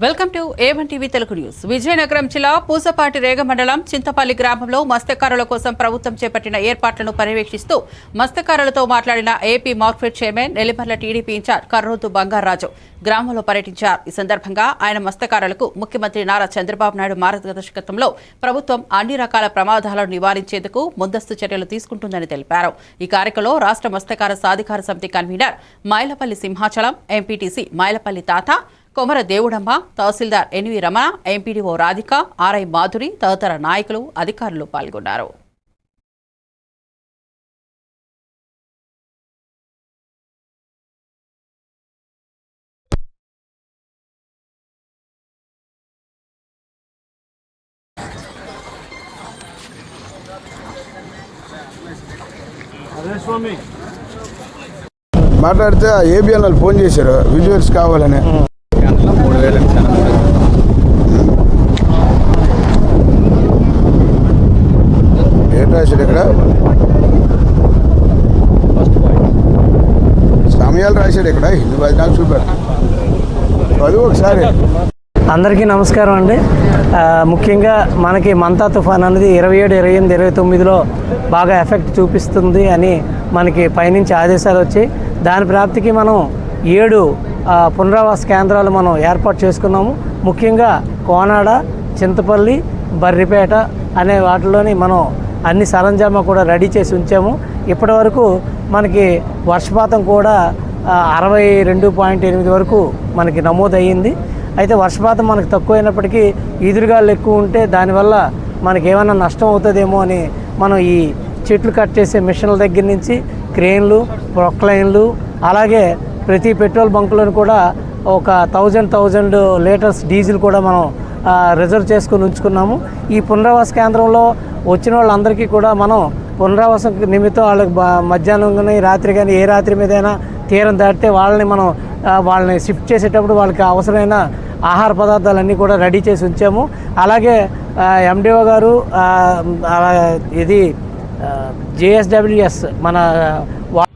Welcome to A one TV Telugu news. Vizianagaram జిల్లా పూసపాటి రేగ మండలం చింతపల్లి గ్రామంలో మత్స్యకారుల కోసం ప్రభుత్వం చేపట్టిన ఏర్పాట్లను పర్యవేక్షిస్తూ మత్స్యకారులతో మాట్లాడిన AP market chairman Nellimarla TDP incharge Karrotu Bangaraju గ్రామంలో పర్యటించారు. ఈ సందర్భంగా ఆయన మత్స్యకారులకు ముఖ్యమంత్రి నారా చంద్రబాబు నాయుడు మార్గదర్శకత్వంలో ప్రభుత్వం అన్ని రకాల ప్రమాదాలను నివారించేందుకు ముందస్తు చర్యలు తీసుకుంటుందని తెలిపారు. ఈ కార్యక్రమంలో రాష్ట్ర మత్స్యకార సాధికార సమితి convener Mylapalli Simhachalam MPTC Mylapalli Tata Komara Devudamma tahsildar NV Ramana MPDO Radhika RI Madhuri తదితర నాయకులు అధికారులు పాల్గొన్నారు. మాట్లాడితే ఏబిఎన్ వాళ్ళు ఫోన్ చేశారు విజువల్స్ కావాలని. మూడు వేలు ఏం రాశాడు ఇక్కడ? ఫస్ట్ పాయింట్ సమయాలు రాశాడు ఇక్కడ హిందీ పది నాకు చూపారు. చదువు ఒకసారి. అందరికీ నమస్కారం అండి. ముఖ్యంగా మనకి మంతా తుఫాన్ అనేది ఇరవై ఏడు ఇరవై ఎనిమిది ఇరవై తొమ్మిదిలో బాగా ఎఫెక్ట్ చూపిస్తుంది అని మనకి పైనుంచి ఆదేశాలు వచ్చాయి. దాని ప్రాప్తికి మనం ఏడు పునరావాస కేంద్రాలు మనం ఏర్పాటు చేసుకున్నాము. ముఖ్యంగా కోనాడ చింతపల్లి బర్రిపేట అనే వాటిలోని మనం అన్ని సరంజామా కూడా రెడీ చేసి ఉంచాము. ఇప్పటి వరకు మనకి వర్షపాతం కూడా అరవై రెండు పాయింట్ ఎనిమిది వరకు మనకి నమోదయ్యింది. అయితే వర్షపాతం మనకు తక్కువైనప్పటికీ ఈదురుగాలు ఎక్కువ ఉంటే దానివల్ల మనకి ఏమైనా నష్టం అవుతుందేమో అని మనం ఈ చెట్లు కట్ చేసే మిషన్ల దగ్గర నుంచి క్రేన్లు ప్రొక్లైన్లు అలాగే ప్రతి పెట్రోల్ బంకులను కూడా ఒక థౌజండ్ థౌజండ్ లీటర్స్ డీజిల్ కూడా మనం రిజర్వ్ చేసుకుని ఉంచుకున్నాము. ఈ పునరావాస కేంద్రంలో వచ్చిన వాళ్ళందరికీ కూడా మనం పునరావాసం నిమిత్తం వాళ్ళకి మధ్యాహ్నం కానీ రాత్రి కానీ ఏ రాత్రి మీదైనా తీరం దాటితే వాళ్ళని మనం వాళ్ళని షిఫ్ట్ చేసేటప్పుడు వాళ్ళకి అవసరమైన ఆహార పదార్థాలన్నీ కూడా రెడీ చేసి ఉంచాము. అలాగే ఎండిఓ గారు ఇది జేఎస్డబ్ల్యూఎస్ మన వా-